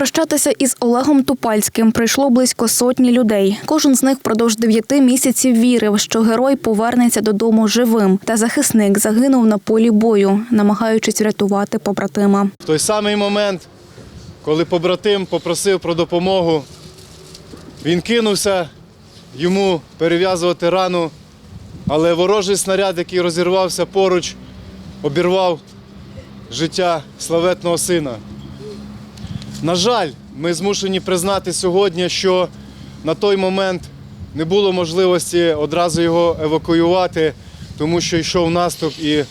Прощатися із Олегом Тупальським прийшло близько сотні людей. Кожен з них впродовж дев'яти місяців вірив, що герой повернеться додому живим. Та захисник загинув на полі бою, намагаючись врятувати побратима. В той самий момент, коли побратим попросив про допомогу, він кинувся йому перев'язувати рану, але ворожий снаряд, який розірвався поруч, обірвав життя славетного сина. На жаль, ми змушені признати сьогодні, що на той момент не було можливості одразу його евакуювати, тому що йшов наступ і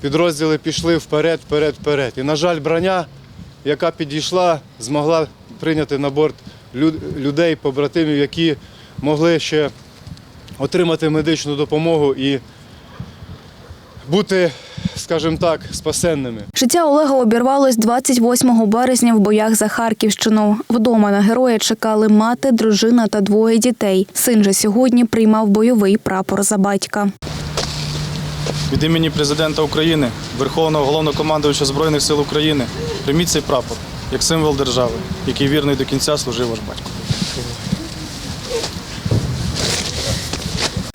підрозділи пішли вперед, вперед, вперед. І, на жаль, броня, яка підійшла, змогла прийняти на борт людей, побратимів, які могли ще отримати медичну допомогу і бути, скажімо так, спасенними. Життя Олега обірвалось 28 березня в боях за Харківщину. Вдома на героя чекали мати, дружина та двоє дітей. Син же сьогодні приймав бойовий прапор за батька. Від імені президента України, Верховного головнокомандувача Збройних сил України, прийміть цей прапор як символ держави, який вірний до кінця служив ваш батько.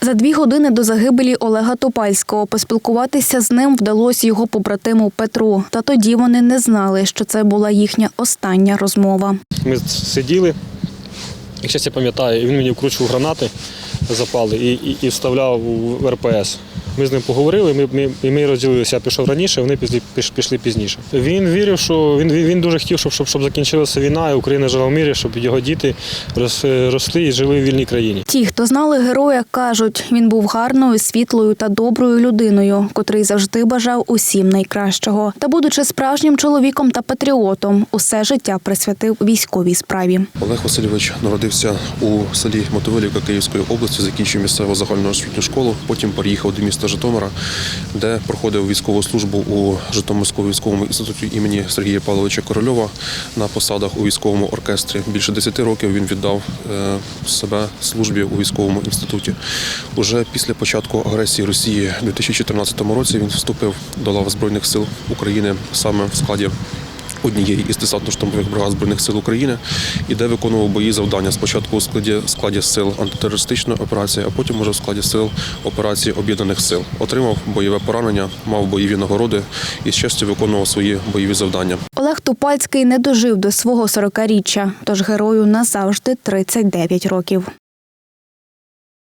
За дві години до загибелі Олега Топальського поспілкуватися з ним вдалося його побратиму Петру. Та тоді вони не знали, що це була їхня остання розмова. Ми сиділи, якщо я пам'ятаю, він мені вкручував гранати запали і, і, і вставляв в РПС. Ми з ним поговорили, ми, ми, і ми розділилися. Я пішов раніше, вони пішли, піш- пішли пізніше. Він вірив, що він, він він дуже хотів, щоб, щоб, щоб закінчилася війна, і Україна жила в мірі, щоб його діти рос- росли і жили в вільній країні. Ті, хто знали героя, кажуть, він був гарною, світлою та доброю людиною, котрий завжди бажав усім найкращого. Та, будучи справжнім чоловіком та патріотом, усе життя присвятив військовій справі. Олег Васильович народився у селі Мотовилівка Київської області, закінчив місцеву загальноосвітню школу. Потім переїхав до міста Житомира, де проходив військову службу у Житомирському військовому інституті імені Сергія Павловича Корольова на посадах у військовому оркестрі. Більше 10 років він віддав е, себе службі у військовому інституті. Уже після початку агресії Росії у 2014 році він вступив до лав Збройних сил України саме в складі однієї із десантно-штурмових бригад Збройних сил України і де виконував бої завдання спочатку у складі, складі сил антитерористичної операції, а потім уже в складі сил операції об'єднаних сил. Отримав бойове поранення, мав бойові нагороди і з честю виконував свої бойові завдання. Олег Тупальський не дожив до свого 40-річчя, тож герою назавжди 39 років.